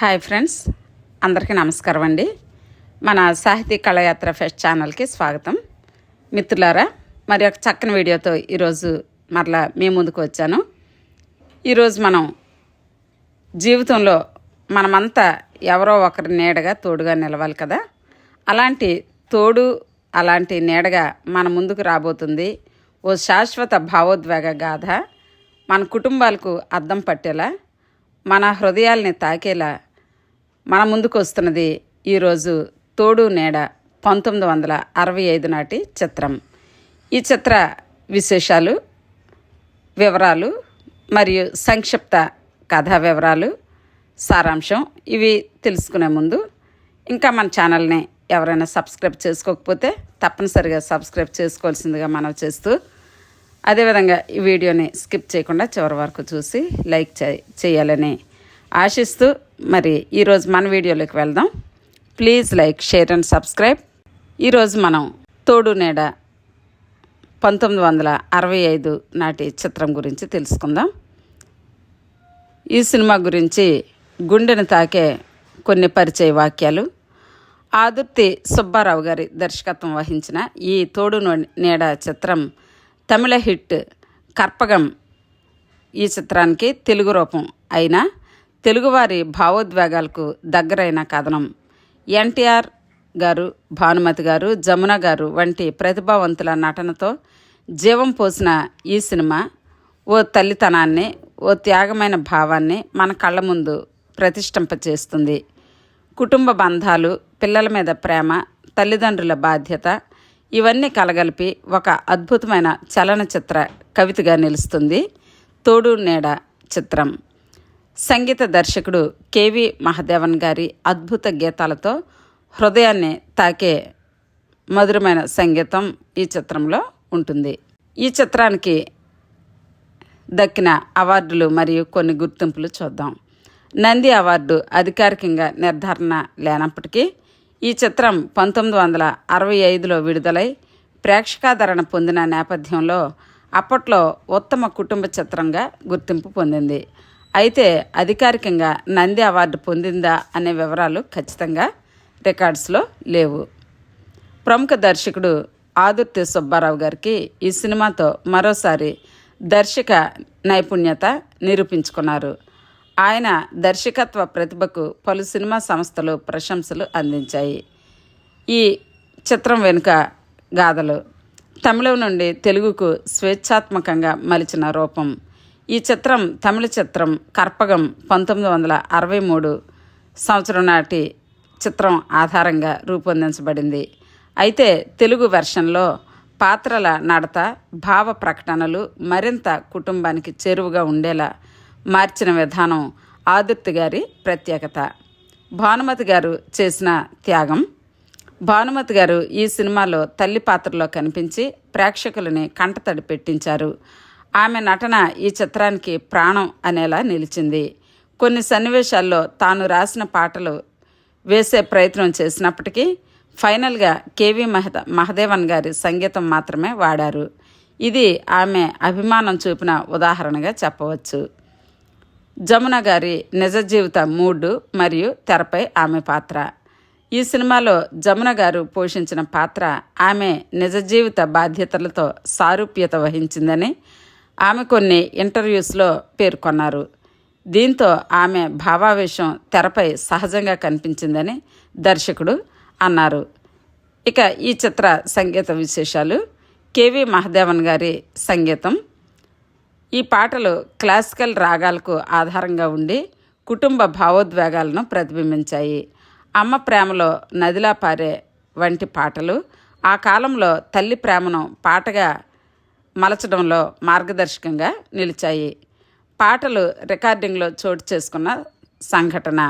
Hi friends అందరికీ నమస్కారం అండి. మన సాహితీ కళయాత్ర ఫెస్ట్ ఛానల్కి స్వాగతం. మిత్రులారా మరి ఒక చక్కని వీడియోతో ఈరోజు మరలా మీ ముందుకు వచ్చాను. ఈరోజు మనం జీవితంలో మనమంతా ఎవరో ఒకరి నీడగా తోడుగా నిలవాలి కదా. అలాంటి తోడు అలాంటి నీడగా మన ముందుకు రాబోతుంది. ఓ శాశ్వత భావోద్వేగ గాథ. మన కుటుంబాలకు అద్దం పట్టేలా మన హృదయాల్ని తాకేలా మన ముందుకు వస్తున్నది ఈరోజు తోడు నీడ పంతొమ్మిది వందల అరవై ఐదు నాటి చిత్రం. ఈ చిత్ర విశేషాలు వివరాలు మరియు సంక్షిప్త కథా వివరాలు సారాంశం ఇవి తెలుసుకునే ముందు ఇంకా మన ఛానల్ని ఎవరైనా సబ్స్క్రైబ్ చేసుకోకపోతే తప్పనిసరిగా సబ్స్క్రైబ్ చేసుకోవాల్సిందిగా మనం చేస్తూ అదేవిధంగా ఈ వీడియోని స్కిప్ చేయకుండా చివరి వరకు చూసి లైక్ చేయాలని ఆశిస్తూ మరి ఈరోజు మన వీడియోలోకి వెళ్దాం. Please like share and subscribe. ఈరోజు మనం తోడు నీడ పంతొమ్మిది వందల అరవై ఐదు నాటి చిత్రం గురించి తెలుసుకుందాం. ఈ సినిమా గురించి గుండెను తాకే కొన్ని పరిచయ వాక్యాలు. ఆదుర్తి సుబ్బారావు గారి దర్శకత్వం వహించిన ఈ తోడు నో- నీడ చిత్రం తమిళ హిట్ కర్పగం ఈ చిత్రానికి తెలుగు రూపం అయినా తెలుగువారి భావోద్వేగాలకు దగ్గరైన కథనం. ఎన్టీఆర్ గారు భానుమతి గారు జమున గారు వంటి ప్రతిభావంతుల నటనతో జీవం పోసిన ఈ సినిమా ఓ తల్లితనాన్ని ఓ త్యాగమైన భావాన్ని మన కళ్ళ ముందు ప్రతిష్ఠింపచేస్తుంది. కుటుంబ బంధాలు పిల్లల మీద ప్రేమ తల్లిదండ్రుల బాధ్యత ఇవన్నీ కలగలిపి ఒక అద్భుతమైన చలనచిత్ర కవితగా నిలుస్తుంది తోడు నీడ చిత్రం. సంగీత దర్శకుడు కేవి మహదేవన్ గారి అద్భుత గీతాలతో హృదయాన్ని తాకే మధురమైన సంగీతం ఈ చిత్రంలో ఉంటుంది. ఈ చిత్రానికి దక్కిన అవార్డులు మరియు కొన్ని గుర్తింపులు చూద్దాం. నంది అవార్డు అధికారికంగా నిర్ధారణ లేనప్పటికీ ఈ చిత్రం పంతొమ్మిది వందల అరవై ఐదులో విడుదలై ప్రేక్షకాదరణ పొందిన నేపథ్యంలో అప్పట్లో ఉత్తమ కుటుంబ చిత్రంగా గుర్తింపు పొందింది. అయితే అధికారికంగా నంది అవార్డు పొందిందా అనే వివరాలు ఖచ్చితంగా రికార్డ్స్లో లేవు. ప్రముఖ దర్శకుడు ఆదుర్తి సుబ్బారావు గారికి ఈ సినిమాతో మరోసారి దర్శక నైపుణ్యత నిరూపించుకున్నారు. ఆయన దర్శకత్వ ప్రతిభకు పలు సినిమా సంస్థలు ప్రశంసలు అందించాయి. ఈ చిత్రం వెనుక గాథలు తమిళం నుండి తెలుగుకు స్వేచ్ఛాత్మకంగా మలిచిన రూపం ఈ చిత్రం తమిళ చిత్రం కర్పగం పంతొమ్మిది వందల అరవై మూడు సంవత్సరం నాటి చిత్రం ఆధారంగా రూపొందించబడింది. అయితే తెలుగు వెర్షన్లో పాత్రల నడత భావ ప్రకటనలు మరింత కుటుంబానికి చేరువుగా ఉండేలా మార్చిన విధానం ఆదుర్తి గారి ప్రత్యేకత. భానుమతి గారు చేసిన త్యాగం భానుమతి గారు ఈ సినిమాలో తల్లి పాత్రలో కనిపించి ప్రేక్షకులని కంటతడి పెట్టించారు. ఆమె నటన ఈ చిత్రానికి ప్రాణం అనేలా నిలిచింది. కొన్ని సన్నివేశాల్లో తాను రాసిన పాటలు వేసే ప్రయత్నం చేసినప్పటికీ ఫైనల్గా కేవి మహద మహదేవన్ గారి సంగీతం మాత్రమే వాడారు. ఇది ఆమె అభిమానం చూపిన ఉదాహరణగా చెప్పవచ్చు. జమున గారి నిజ జీవిత మూడ్ మరియు తెరపై ఆమె పాత్ర. ఈ సినిమాలో జమున గారు పోషించిన పాత్ర ఆమె నిజ జీవిత బాధ్యతలతో సారూప్యత వహించిందని ఆమె కొన్ని ఇంటర్వ్యూస్లో పేర్కొన్నారు. దీంతో ఆమె భావావేశం తెరపై సహజంగా కనిపించిందని దర్శకుడు అన్నారు. ఇక ఈ చిత్ర సంగీత విశేషాలు. కేవి మహదేవన్ గారి సంగీతం. ఈ పాటలు క్లాసికల్ రాగాలకు ఆధారంగా ఉండి కుటుంబ భావోద్వేగాలను ప్రతిబింబించాయి. అమ్మ ప్రేమలో నదిలా పారే వంటి పాటలు ఆ కాలంలో తల్లి ప్రేమను పాటగా మలచడంలో మార్గదర్శకంగా నిలిచాయి. పాటలు రికార్డింగ్లో చోటు చేసుకున్న సంఘటన.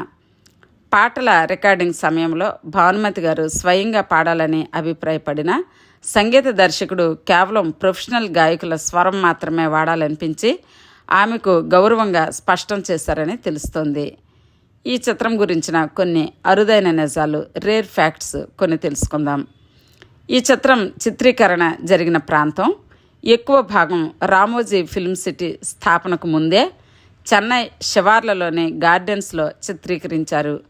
పాటల రికార్డింగ్ సమయంలో భానుమతి గారు స్వయంగా పాడాలని అభిప్రాయపడిన సంగీత దర్శకుడు కేవలం ప్రొఫెషనల్ గాయకుల స్వరం మాత్రమే వాడాలనిపించి ఆమెకు గౌరవంగా స్పష్టం చేశారని తెలుస్తోంది. ఈ చిత్రం గురించిన కొన్ని అరుదైన నిజాలు రేర్ ఫ్యాక్ట్స్ కొన్ని తెలుసుకుందాం. ఈ చిత్రం చిత్రీకరణ జరిగిన ప్రాంతం ఎక్కువ భాగం రామోజీ ఫిల్మ్ సిటీ స్థాపనకు ముందే చెన్నై శివార్లలోని గార్డెన్స్లో చిత్రీకరించారు.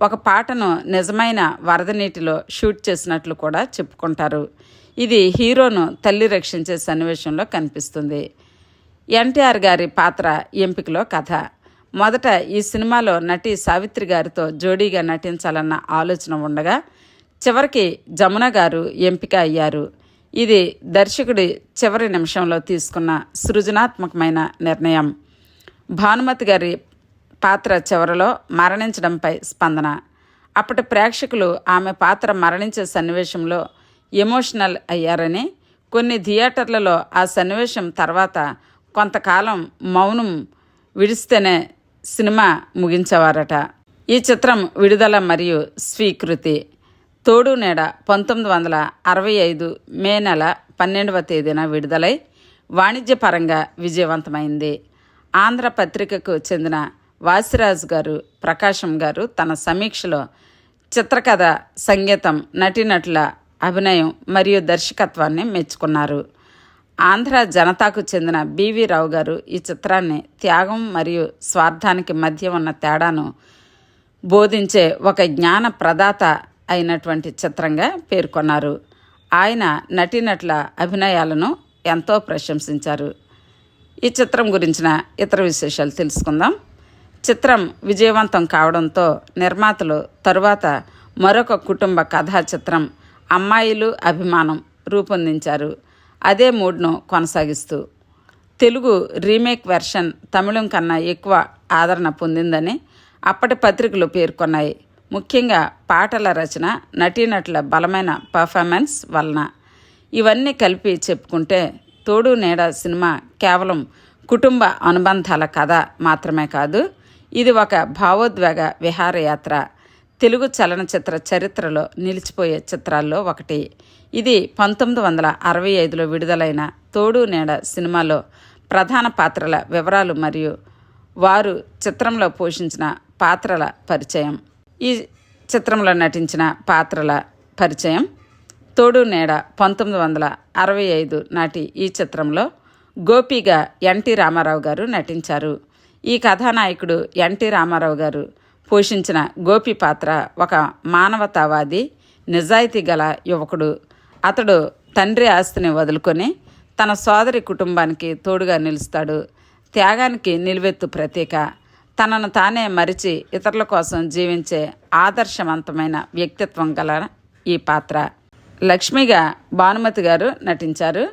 ఒక పాటను నిజమైన వరద నీటిలో షూట్ చేసినట్లు కూడా చెప్పుకుంటారు. ఇది హీరోను తల్లి రక్షించే సన్నివేశంలో కనిపిస్తుంది. ఎన్టీఆర్ గారి పాత్ర ఎంపికలో కథ. మొదట ఈ సినిమాలో నటి సావిత్రి గారితో జోడీగా నటించాలన్న ఆలోచన ఉండగా చివరికి జమున గారు ఎంపిక అయ్యారు. ఇది దర్శకుడి చివరి నిమిషంలో తీసుకున్న సృజనాత్మకమైన నిర్ణయం. భానుమతి గారి పాత్ర చివరలో మరణించడంపై స్పందన. అప్పటి ప్రేక్షకులు ఆమె పాత్ర మరణించే సన్నివేశంలో ఎమోషనల్ అయ్యారని కొన్ని థియేటర్లలో ఆ సన్నివేశం తర్వాత కొంతకాలం మౌనం విడిస్తేనే సినిమా ముగించేవారట. ఈ చిత్రం విడుదల మరియు స్వీకృతి. తోడు నేడ పంతొమ్మిది వందల అరవై ఐదు మే నెల పన్నెండవ తేదీన విడుదలై వాణిజ్యపరంగా విజయవంతమైంది. ఆంధ్ర పత్రికకు చెందిన వాసిరాజు గారు ప్రకాశం గారు తన సమీక్షలో చిత్రకథ సంగీతం నటీనటుల అభినయం మరియు దర్శకత్వాన్ని మెచ్చుకున్నారు. ఆంధ్ర జనతాకు చెందిన బివి రావు గారు ఈ చిత్రాన్ని త్యాగం మరియు స్వార్థానికి మధ్య ఉన్న తేడాను బోధించే ఒక జ్ఞాన ప్రదాత అయినటువంటి చిత్రంగా పేర్కొన్నారు. ఆయన నటీనటుల అభినయాలను ఎంతో ప్రశంసించారు. ఈ చిత్రం గురించిన ఇతర విశేషాలు తెలుసుకుందాం. చిత్రం విజయవంతం కావడంతో నిర్మాతలు తరువాత మరొక కుటుంబ కథా చిత్రం అమ్మాయిలు అభిమానం రూపొందించారు. అదే మూడ్ను కొనసాగిస్తూ తెలుగు రీమేక్ వెర్షన్ తమిళం కన్నా ఎక్కువ ఆదరణ పొందిందని అప్పటి పత్రికలు పేర్కొన్నాయి. ముఖ్యంగా పాటల రచన నటీనటుల బలమైన పర్ఫార్మెన్స్ వలన. ఇవన్నీ కలిపి చెప్పుకుంటే తోడు నీడ సినిమా కేవలం కుటుంబ అనుబంధాల కథ మాత్రమే కాదు ఇది ఒక భావోద్వేగ విహారయాత్ర. తెలుగు చలనచిత్ర చరిత్రలో నిలిచిపోయే చిత్రాల్లో ఒకటి. ఇది పంతొమ్మిది వందల అరవై ఐదులో విడుదలైన తోడు నీడ సినిమాలో ప్రధాన పాత్రల వివరాలు మరియు వారు చిత్రంలో పోషించిన పాత్రల పరిచయం. ఈ చిత్రంలో నటించిన పాత్రల పరిచయం. తోడు నీడ పంతొమ్మిది వందల అరవై ఐదు నాటి ఈ చిత్రంలో గోపిగా ఎన్టీ రామారావు గారు నటించారు. ఈ కథానాయకుడు ఎన్టీ రామారావు గారు పోషించిన గోపి పాత్ర ఒక మానవతావాది నిజాయితీ గల యువకుడు. అతడు తండ్రి ఆస్తిని వదులుకొని తన సోదరి కుటుంబానికి తోడుగా నిలుస్తాడు. త్యాగానికి నిలువెత్తు ప్రతీక. తనను తానే మరిచి ఇతరుల కోసం జీవించే ఆదర్శవంతమైన వ్యక్తిత్వం గల ఈ పాత్ర. లక్ష్మిగా భానుమతి గారు నటించారు.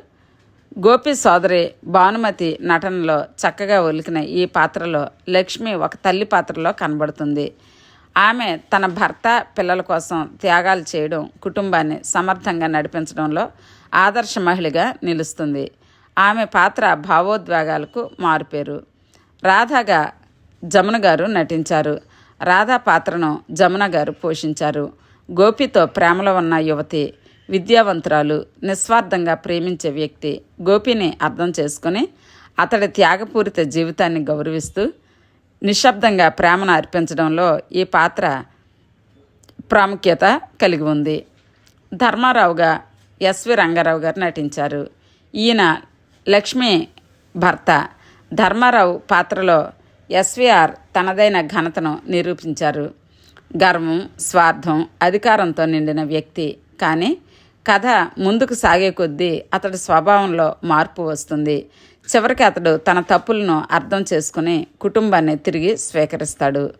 గోపి సోదరి భానుమతి నటనలో చక్కగా ఒలికిన ఈ పాత్రలో లక్ష్మి ఒక తల్లి పాత్రలో కనబడుతుంది. ఆమె తన భర్త పిల్లల కోసం త్యాగాలు చేయడం కుటుంబాన్ని సమర్థంగా నడిపించడంలో ఆదర్శ మహిళగా నిలుస్తుంది. ఆమె పాత్ర భావోద్వేగాలకు మారుపేరు. రాధాగా జమున గారు నటించారు. రాధా పాత్రను జమున గారు పోషించారు. గోపితో ప్రేమలో ఉన్న యువతి విద్యావంతురాలు నిస్వార్థంగా ప్రేమించే వ్యక్తి గోపిని అర్థం చేసుకుని అతడి త్యాగపూరిత జీవితాన్ని గౌరవిస్తూ నిశ్శబ్దంగా ప్రేమను అర్పించడంలో ఈ పాత్ర ప్రాముఖ్యత కలిగి ఉంది. ధర్మారావుగా ఎస్వి రంగారావు గారు నటించారు. ఈయన లక్ష్మి భర్త ధర్మారావు పాత్రలో ఎస్విఆర్ తనదైన ఘనతను నిరూపించారు. గర్వం స్వార్థం అధికారంతో నిండిన వ్యక్తి. కానీ కథ ముందుకు సాగే కొద్దీ అతడి స్వభావంలో మార్పు వస్తుంది. చివరికి అతడు తన తప్పులను అర్థం చేసుకుని కుటుంబాన్ని తిరిగి స్వీకరిస్తాడు.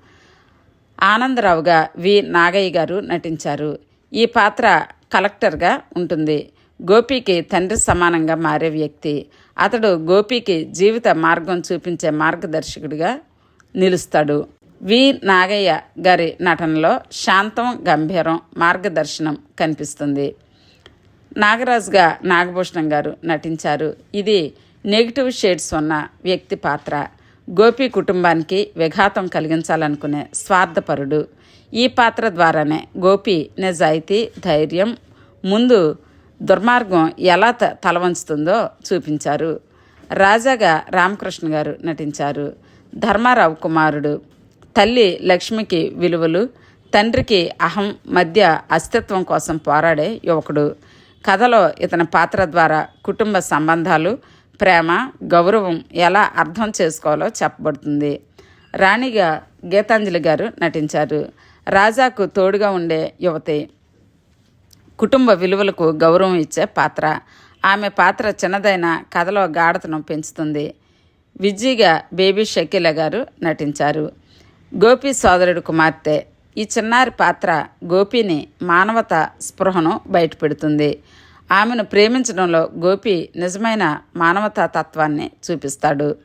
ఆనందరావుగా వి. నాగయ్య గారు నటించారు. ఈ పాత్ర కలెక్టర్గా ఉంటుంది. గోపికి తండ్రి సమానంగా మారే వ్యక్తి. అతడు గోపికి జీవిత మార్గం చూపించే మార్గదర్శకుడిగా నిలుస్తాడు. వి. నాగయ్య గారి నటనలో శాంతం గంభీరం మార్గదర్శనం కనిపిస్తుంది. నాగరాజుగా నాగభూషణం గారు నటించారు. ఇది నెగిటివ్ షేడ్స్ ఉన్న వ్యక్తి పాత్ర. గోపి కుటుంబానికి విఘాతం కలిగించాలనుకునే స్వార్థపరుడు. ఈ పాత్ర ద్వారానే గోపి నిజాయితీ ధైర్యం ముందు దుర్మార్గం ఎలా త తలవంచుతుందో చూపించారు. రాజాగా రామకృష్ణ గారు నటించారు. ధర్మారావు కుమారుడు తల్లి లక్ష్మికి విలువలు తండ్రికి అహం మధ్య అస్తిత్వం కోసం పోరాడే యువకుడు. కథలో ఇతని పాత్ర ద్వారా కుటుంబ సంబంధాలు ప్రేమ గౌరవం ఎలా అర్థం చేసుకోవాలో చెప్పబడుతుంది. రాణిగా గీతాంజలి గారు నటించారు. రాజాకు తోడుగా ఉండే యువతి కుటుంబ విలువలకు గౌరవం ఇచ్చే పాత్ర. ఆమె పాత్ర చిన్నదైన కథలో గాఢతను పెంచుతుంది. విజ్జీగా బేబీ షకీల గారు నటించారు. గోపి సోదరుడు కుమార్తె. ఈ చిన్నారి పాత్ర గోపిని మానవత స్పృహను బయటపెడుతుంది. ఆమెను ప్రేమించడంలో గోపి నిజమైన మానవతా తత్వాన్ని చూపిస్తాడు.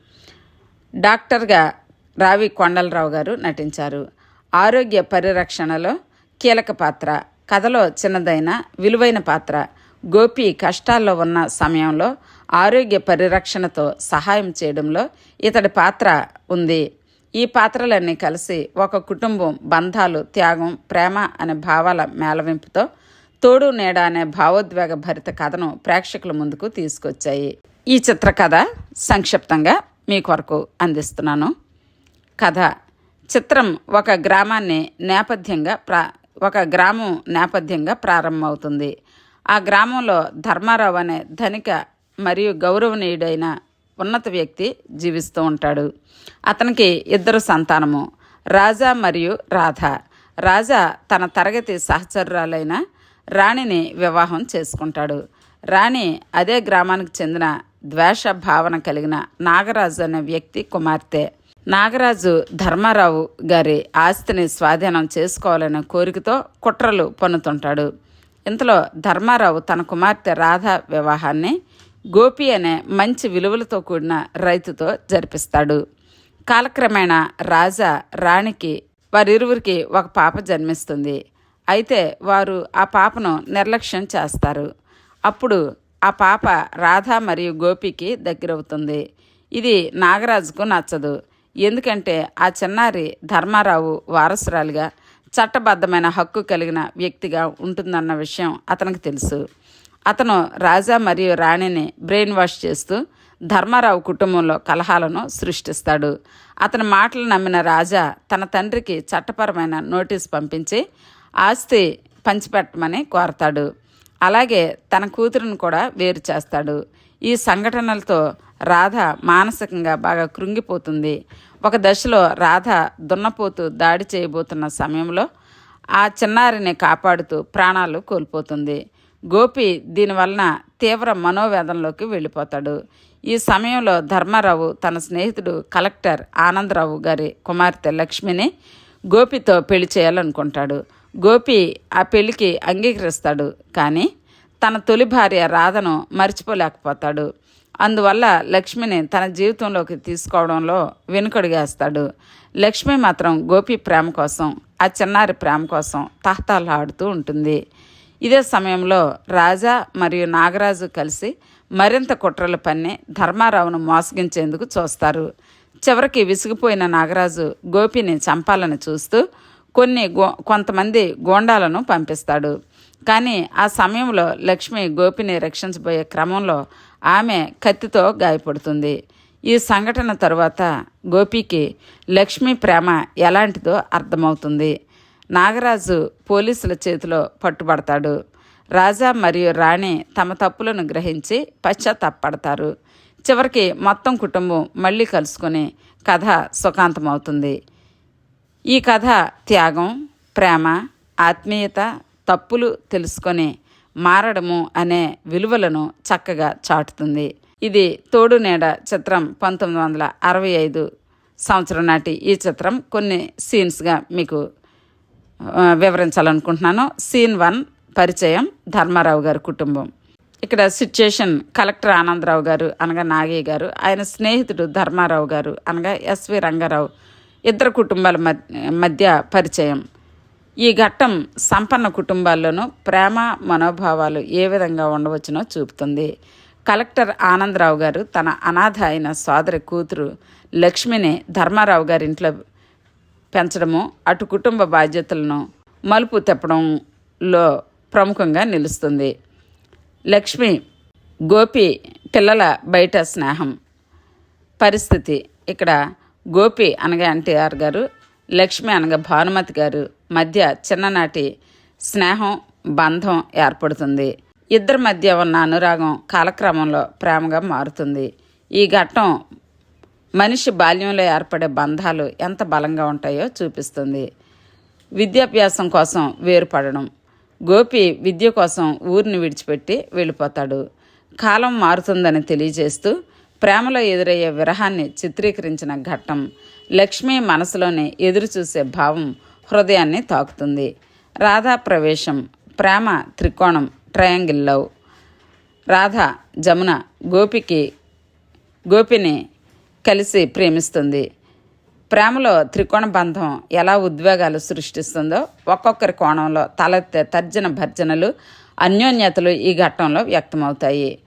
డాక్టర్గా రావి కొండలరావు గారు నటించారు. ఆరోగ్య పరిరక్షణలో కీలక పాత్ర. కథలో చిన్నదైన విలువైన పాత్ర గోపి కష్టాల్లో ఉన్న సమయంలో ఆరోగ్య పరిరక్షణతో సహాయం చేయడంలో ఇతడి పాత్ర ఉంది. ఈ పాత్రలన్నీ కలిసి ఒక కుటుంబం బంధాలు త్యాగం ప్రేమ అనే భావాల మేళవింపుతో తోడు నీడ అనే భావోద్వేగ భరిత కథను ప్రేక్షకుల ముందుకు తీసుకొచ్చాయి. ఈ చిత్ర కథ సంక్షిప్తంగా మీ కొరకు అందిస్తున్నాను. కథ చిత్రం ఒక గ్రామాన్ని నేపథ్యంగా ప్రా ఒక గ్రామం నేపథ్యంగా ప్రారంభమవుతుంది. ఆ గ్రామంలో ధర్మారావు అనే ధనిక మరియు గౌరవనీయుడైన ఉన్నత వ్యక్తి జీవిస్తూ ఉంటాడు. అతనికి ఇద్దరు సంతానము రాజా మరియు రాధ. రాజా తన తరగతి సహచరురాలైన రాణిని వివాహం చేసుకుంటాడు. రాణి అదే గ్రామానికి చెందిన ద్వేష భావన కలిగిన నాగరాజు అనే వ్యక్తి కుమార్తె. నాగరాజు ధర్మారావు గారి ఆస్తిని స్వాధీనం చేసుకోవాలనే కోరికతో కుట్రలు పన్నుతుంటాడు. ఇంతలో ధర్మారావు తన కుమార్తె రాధ వివాహాన్ని గోపి అనే మంచి విలువలతో కూడిన రైతుతో జరిపిస్తాడు. కాలక్రమేణా రాజా రాణికి వారిరువురికి ఒక పాప జన్మిస్తుంది. అయితే వారు ఆ పాపను నిర్లక్ష్యం చేస్తారు. అప్పుడు ఆ పాప రాధ మరియు గోపికి దగ్గరవుతుంది. ఇది నాగరాజుకు నచ్చదు. ఎందుకంటే ఆ చిన్నారి ధర్మారావు వారసురాలిగా చట్టబద్ధమైన హక్కు కలిగిన వ్యక్తిగా ఉంటుందన్న విషయం అతనికి తెలుసు. అతను రాజా మరియు రాణిని బ్రెయిన్ వాష్ చేస్తూ ధర్మారావు కుటుంబంలో కలహాలను సృష్టిస్తాడు. అతని మాటలు నమ్మిన రాజా తన తండ్రికి చట్టపరమైన నోటీస్ పంపించి ఆస్తి పంచిపెట్టమని కోరతాడు. అలాగే తన కూతురును కూడా వేరు చేస్తాడు. ఈ సంఘటనలతో రాధ మానసికంగా బాగా కృంగిపోతుంది. ఒక దశలో రాధ దున్నపోతూ దాడి చేయబోతున్న సమయంలో ఆ చిన్నారిని కాపాడుతూ ప్రాణాలు కోల్పోతుంది. గోపి దీనివలన తీవ్ర మనోవేదనలోకి వెళ్ళిపోతాడు. ఈ సమయంలో ధర్మారావు తన స్నేహితుడు కలెక్టర్ ఆనందరావు గారి కుమార్తె లక్ష్మిని గోపితో పెళ్ళి చేయాలనుకుంటాడు. గోపి ఆ పెళ్ళికి అంగీకరిస్తాడు. కానీ తన తొలి భార్య రాధను మర్చిపోలేకపోతాడు. అందువల్ల లక్ష్మిని తన జీవితంలోకి తీసుకోవడంలో వెనుకడుగేస్తాడు లక్ష్మి మాత్రం గోపి ప్రేమ కోసం ఆ చిన్నారి ప్రేమ కోసం తహతాలాడుతూ ఉంటుంది. ఇదే సమయంలో రాజా మరియు నాగరాజు కలిసి మరింత కుట్రలు పన్ని ధర్మారావును మోసగించేందుకు చూస్తారు. చివరికి విసిగిపోయిన నాగరాజు గోపిని చంపాలని చూస్తూ కొన్ని గో కొంతమంది గోండాలను పంపిస్తాడు. కానీ ఆ సమయంలో లక్ష్మి గోపిని రక్షించబోయే క్రమంలో ఆమె కత్తితో గాయపడుతుంది. ఈ సంఘటన తరువాత గోపికి లక్ష్మి ప్రేమ ఎలాంటిదో అర్థమవుతుంది. నాగరాజు పోలీసుల చేతిలో పట్టుబడతాడు. రాజా మరియు రాణి తమ తప్పులను గ్రహించి పశ్చాత్తాపడతారు. చివరికి మొత్తం కుటుంబం మళ్ళీ కలుసుకుని కథ సుఖాంతమవుతుంది. ఈ కథ త్యాగం ప్రేమ ఆత్మీయత తప్పులు తెలుసుకొని మారడము అనే విలువలను చక్కగా చాటుతుంది. ఇది తోడు నీడ చిత్రం పంతొమ్మిది వందల అరవై ఐదు సంవత్సరం నాటి ఈ చిత్రం. కొన్ని సీన్స్గా మీకు వివరించాలనుకుంటున్నాను. సీన్ వన్ పరిచయం ధర్మారావు గారి కుటుంబం. ఇక్కడ సిచ్యుయేషన్ కలెక్టర్ ఆనందరావు గారు అనగా నాగయ్య గారు ఆయన స్నేహితుడు ధర్మారావు గారు అనగా ఎస్వి రంగారావు. ఇద్దరు కుటుంబాల మధ్య పరిచయం. ఈ ఘట్టం సంపన్న కుటుంబాల్లోనూ ప్రేమ మనోభావాలు ఏ విధంగా ఉండవచ్చునో చూపుతుంది. కలెక్టర్ ఆనందరావు గారు తన అనాథ అయిన సోదరి కూతురు లక్ష్మిని ధర్మారావు గారి ఇంట్లో పెంచడము అటు కుటుంబ బాధ్యతలను మలుపు తెప్పడంలో ప్రముఖంగా నిలుస్తుంది. లక్ష్మి గోపి పిల్లల బయట స్నేహం. పరిస్థితి ఇక్కడ గోపి అనగా ఎన్టీఆర్ గారు లక్ష్మి అనగా భానుమతి గారు మధ్య చిన్ననాటి స్నేహం బంధం ఏర్పడుతుంది. ఇద్దరి మధ్య ఉన్న అనురాగం కాలక్రమంలో ప్రేమగా మారుతుంది. ఈ ఘట్టం మనిషి బాల్యంలో ఏర్పడే బంధాలు ఎంత బలంగా ఉంటాయో చూపిస్తుంది. విద్యాభ్యాసం కోసం వేరుపడడం. గోపి విద్య కోసం ఊరిని విడిచిపెట్టి వెళ్ళిపోతాడు. కాలం మారుతుందని తెలియజేస్తూ ప్రేమలో ఎదురయ్యే విరహాన్ని చిత్రీకరించిన ఘట్టం లక్ష్మి మనసులోనే ఎదురుచూసే భావం హృదయాన్ని తాకుతుంది. రాధా ప్రవేశం ప్రేమ త్రికోణం ట్రయాంగిల్ లవ్ రాధ జమున గోపికి గోపిని కలిసి ప్రేమిస్తుంది. ప్రేమలో త్రికోణ బంధం ఎలా ఉద్వేగాలు సృష్టిస్తుందో ఒక్కొక్కరి కోణంలో తలెత్తే తర్జన భర్జనలు అన్యోన్యతలు ఈ ఘట్టంలో వ్యక్తమవుతాయి.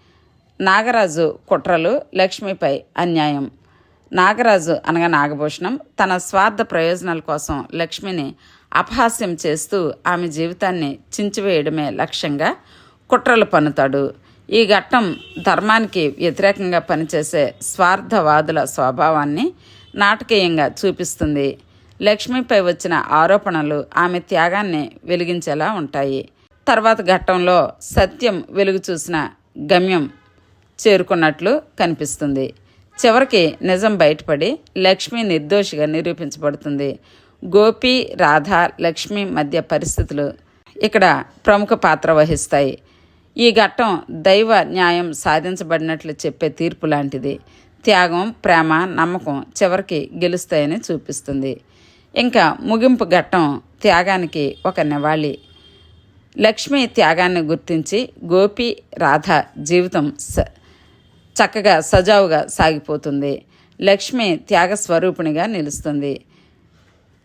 నాగరాజు కుట్రలు లక్ష్మిపై అన్యాయం. నాగరాజు అనగా నాగభూషణం తన స్వార్థ ప్రయోజనాల కోసం లక్ష్మిని అపహాస్యం చేస్తూ ఆమె జీవితాన్ని చించివేయడమే లక్ష్యంగా కుట్రలు పన్నుతాడు. ఈ ఘట్టం ధర్మానికి వ్యతిరేకంగా పనిచేసే స్వార్థవాదుల స్వభావాన్ని నాటకీయంగా చూపిస్తుంది. లక్ష్మిపై వచ్చిన ఆరోపణలు ఆమె త్యాగాన్ని వెలిగించేలా ఉంటాయి. తర్వాత ఘట్టంలో సత్యం వెలుగు చూసిన గమ్యం చేరుకున్నట్లు కనిపిస్తుంది. చివరికి నిజం బయటపడి లక్ష్మి నిర్దోషిగా నిరూపించబడుతుంది. గోపి రాధ లక్ష్మి మధ్య పరిస్థితులు ఇక్కడ ప్రముఖ పాత్ర వహిస్తాయి. ఈ ఘట్టం దైవ న్యాయం సాధించబడినట్లు చెప్పే తీర్పు లాంటిది. త్యాగం ప్రేమ నమ్మకం చివరికి గెలుస్తాయని చూపిస్తుంది. ఇంకా ముగింపు ఘట్టం త్యాగానికి ఒక నివాళి. లక్ష్మి త్యాగాన్ని గుర్తించి గోపి రాధ జీవితం స చక్కగా సజావుగా సాగిపోతుంది. లక్ష్మి త్యాగ స్వరూపిణిగా నిలుస్తుంది.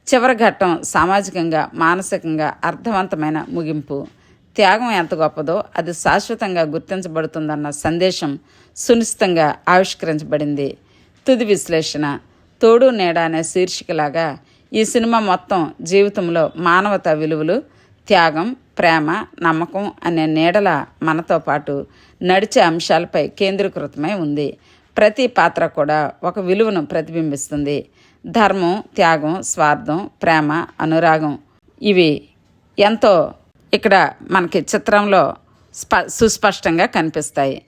చివరి ఘట్టం సామాజికంగా మానసికంగా అర్థవంతమైన ముగింపు. త్యాగం ఎంత గొప్పదో అది శాశ్వతంగా గుర్తించబడుతుందన్న సందేశం సునిశ్చితంగా ఆవిష్కరించబడింది. తుది విశ్లేషణ. తోడు నీడ అనే శీర్షికలాగా ఈ సినిమా మొత్తం జీవితంలో మానవతా విలువలు త్యాగం ప్రేమ నమ్మకం అనే నీడల మనతో పాటు నడిచే అంశాలపై కేంద్రీకృతమై ఉంది. ప్రతి పాత్ర కూడా ఒక విలువను ప్రతిబింబిస్తుంది. ధర్మం త్యాగం స్వార్థం ప్రేమ అనురాగం ఇవి ఎంతో ఇక్కడ మనకి చిత్రంలో స్ప సుస్పష్టంగా కనిపిస్తాయి.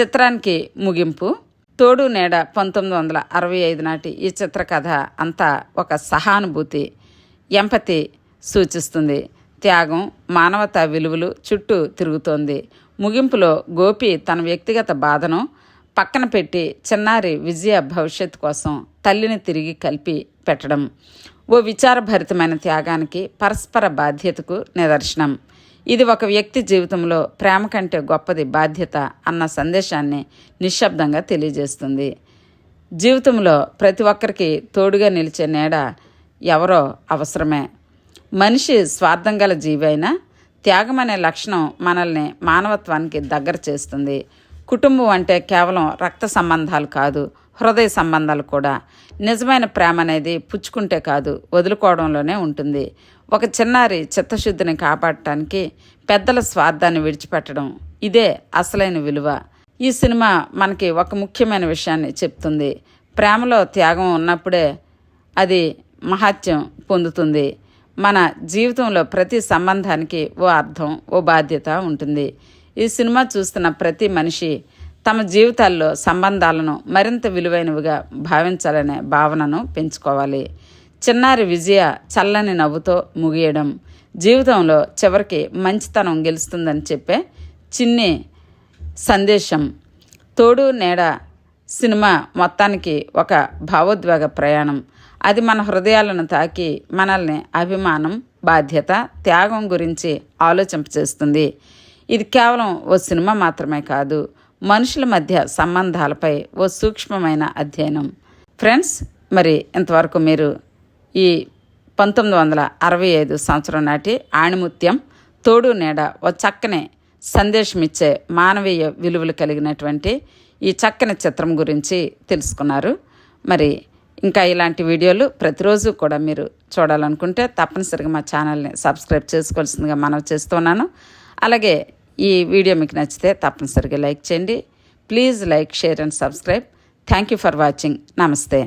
చిత్రానికి ముగింపు. తోడు నేడ పంతొమ్మిది వందల అరవై ఐదు నాటి ఈ చిత్రకథ అంతా ఒక సహానుభూతి ఎంపతి సూచిస్తుంది. త్యాగం మానవత విలువలు చుట్టూ తిరుగుతోంది. ముగింపులో గోపి తన వ్యక్తిగత బాధను పక్కన పెట్టి చిన్నారి విజయ భవిష్యత్తు కోసం తల్లిని తిరిగి కలిపి పెట్టడం. ఓ విచారభరితమైన త్యాగానికి పరస్పర బాధ్యతకు నిదర్శనం. ఇది ఒక వ్యక్తి జీవితంలో ప్రేమ కంటే గొప్పది బాధ్యత అన్న సందేశాన్ని నిశ్శబ్దంగా తెలియజేస్తుంది. జీవితంలో ప్రతి ఒక్కరికి తోడుగా నిలిచే నీడ ఎవరో అవసరమే. మనిషి స్వార్థం గల జీవి అయినా త్యాగం అనే లక్షణం మనల్ని మానవత్వానికి దగ్గర చేస్తుంది. కుటుంబం అంటే కేవలం రక్త సంబంధాలు కాదు హృదయ సంబంధాలు కూడా. నిజమైన ప్రేమ అనేది పుచ్చుకుంటే కాదు వదులుకోవడంలోనే ఉంటుంది. ఒక చిన్నారి చిత్తశుద్ధిని కాపాడటానికి పెద్దల స్వార్థాన్ని విడిచిపెట్టడం ఇదే అసలైన విలువ. ఈ సినిమా మనకి ఒక ముఖ్యమైన విషయాన్ని చెప్తుంది. ప్రేమలో త్యాగం ఉన్నప్పుడే అది మహాత్యం పొందుతుంది. మన జీవితంలో ప్రతి సంబంధానికి ఓ అర్థం ఓ బాధ్యత ఉంటుంది. ఈ సినిమా చూస్తున్న ప్రతి మనిషి తమ జీవితాల్లో సంబంధాలను మరింత విలువైనవిగా భావించాలనే భావనను పెంచుకోవాలి. చిన్నారి విజయ చల్లని నవ్వుతో ముగియడం జీవితంలో చివరికి మంచితనం గెలుస్తుందని చెప్పే చిన్ని సందేశం. తోడు నేడ సినిమా మొత్తానికి ఒక భావోద్వేగ ప్రయాణం. అది మన హృదయాలను తాకి మనల్ని అభిమానం బాధ్యత త్యాగం గురించి ఆలోచింపచేస్తుంది. ఇది కేవలం ఓ సినిమా మాత్రమే కాదు మనుషుల మధ్య సంబంధాలపై ఓ సూక్ష్మమైన అధ్యయనం. ఫ్రెండ్స్ మరి ఇంతవరకు మీరు ఈ పంతొమ్మిది వందల అరవై ఐదు సంవత్సరం నాటి ఆణిముత్యం తోడు నీడ ఓ చక్కని సందేశం ఇచ్చే మానవీయ విలువలు కలిగినటువంటి ఈ చక్కని చిత్రం గురించి తెలుసుకున్నారు. మరి ఇంకా ఇలాంటి వీడియోలు ప్రతిరోజు కూడా మీరు చూడాలనుకుంటే తప్పనిసరిగా మా ఛానల్ని సబ్స్క్రైబ్ చేసుకోవాల్సిందిగా మనవి చేస్తున్నాను అలాగే ఈ వీడియో మీకు నచ్చితే తప్పనిసరిగా లైక్ చేయండి. Please like share and subscribe. Thank you for watching. నమస్తే.